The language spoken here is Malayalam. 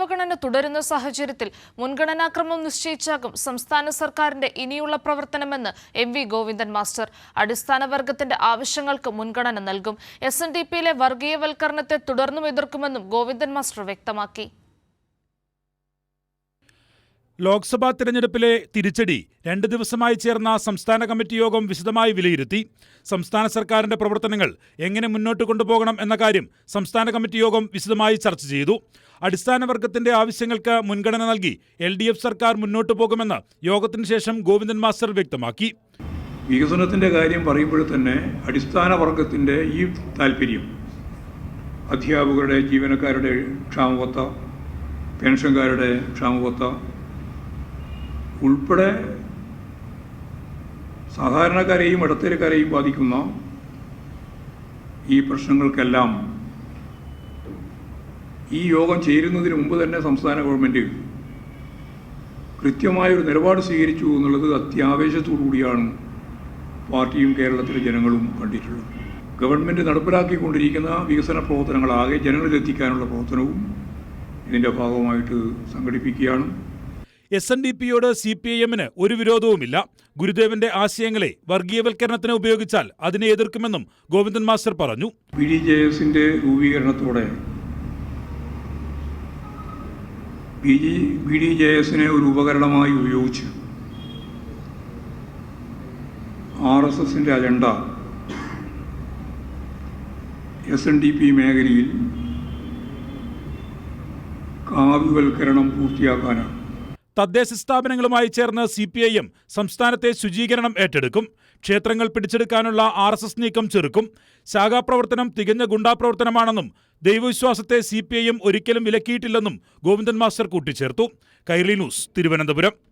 അവഗണന തുടരുന്ന സാഹചര്യത്തിൽ മുൻഗണനാക്രമം നിശ്ചയിച്ചാകും സംസ്ഥാന സർക്കാരിന്റെ ഇനിയുള്ള പ്രവർത്തനമെന്ന് എം വി ഗോവിന്ദൻ മാസ്റ്റർ. അടിസ്ഥാന വർഗത്തിന്റെ ആവശ്യങ്ങൾക്ക് മുൻഗണന നൽകും. എസ് എൻ ഡി പിയിലെ വർഗീയവൽക്കരണത്തെ തുടർന്നും എതിർക്കുമെന്നും ഗോവിന്ദൻ മാസ്റ്റർ വ്യക്തമാക്കി. ലോക്സഭാ തിരഞ്ഞെടുപ്പിലെ തിരിച്ചടി രണ്ട് ദിവസമായി ചേർന്ന സംസ്ഥാന കമ്മിറ്റി യോഗം വിശദമായി വിലയിരുത്തി സംസ്ഥാന സർക്കാരിന്റെ പ്രവർത്തനങ്ങൾ എങ്ങനെ മുന്നോട്ട് കൊണ്ടുപോകണം എന്ന കാര്യം സംസ്ഥാന കമ്മിറ്റി യോഗം വിശദമായി ചർച്ച ചെയ്തു. അടിസ്ഥാന വർഗത്തിന്റെ ആവശ്യങ്ങൾക്ക് മുൻഗണന നൽകി എൽ ഡി എഫ് സർക്കാർ മുന്നോട്ട് പോകുമെന്ന് യോഗത്തിന് ശേഷം ഗോവിന്ദൻ മാസ്റ്റർ വ്യക്തമാക്കി. വികസനത്തിന്റെ കാര്യം പറയുമ്പോൾ തന്നെ അടിസ്ഥാന വർഗത്തിന്റെ ഈ താല്പര്യം അധ്യാപകരുടെ ജീവനക്കാരുടെ ക്ഷാമബത്ത പെൻഷൻകാരുടെ ക്ഷാമബത്ത ഉൾപ്പെടെ സാധാരണക്കാരെയും ഇടത്തരക്കാരെയും ബാധിക്കുന്ന ഈ പ്രശ്നങ്ങൾക്കെല്ലാം ഈ യോഗം ചേരുന്നതിന് മുമ്പ് തന്നെ സംസ്ഥാന ഗവൺമെന്റ് കൃത്യമായൊരു നിലപാട് സ്വീകരിച്ചു എന്നുള്ളത് അത്യാവേശത്തോടു കൂടിയാണ് പാർട്ടിയും കേരളത്തിലെ ജനങ്ങളും കണ്ടിട്ടുള്ളത്. ഗവൺമെന്റ് നടപ്പിലാക്കിക്കൊണ്ടിരിക്കുന്ന വികസന പ്രവർത്തനങ്ങളാകെ ജനങ്ങളിലെത്തിക്കാനുള്ള പ്രവർത്തനവും ഇതിന്റെ ഭാഗമായിട്ട് സംഘടിപ്പിക്കുകയാണ്. എസ് എൻ ഡി പിയോട് സി പി ഐ എമ്മിന് ഒരു വിരോധവുമില്ല. ഗുരുദേവന്റെ ആശയങ്ങളെ വർഗീയവൽക്കരണത്തിന് ഉപയോഗിച്ചാൽ അതിനെ എതിർക്കുമെന്നും ഗോവിന്ദൻ മാസ്റ്റർ പറഞ്ഞു. ബി ഡി ജെ എസിന്റെ രൂപീകരണത്തോടെ ബി ബി ഡി ജെ എസിനെ ഒരു ഉപകരണമായി ഉപയോഗിച്ച് ആർ എസ് എസിന്റെ agenda S N D P മേഖലയിൽ കാവ്യവൽക്കരണം പൂർത്തിയാക്കാനാണ്. തദ്ദേശ സ്ഥാപനങ്ങളുമായി ചേർന്ന് സി പി ഐ എം സംസ്ഥാനത്തെ ശുചീകരണം ഏറ്റെടുക്കും. ക്ഷേത്രങ്ങൾ പിടിച്ചെടുക്കാനുള്ള ആർ എസ് എസ് നീക്കം ചെറുക്കും. ശാഖാപ്രവർത്തനം തികഞ്ഞ ഗുണ്ടാപ്രവർത്തനമാണെന്നും ദൈവവിശ്വാസത്തെ സി പി ഐ എം ഒരിക്കലും വിലക്കിയിട്ടില്ലെന്നും ഗോവിന്ദൻ മാസ്റ്റർ കൂട്ടിച്ചേർത്തു. കൈരളി ന്യൂസ് തിരുവനന്തപുരം.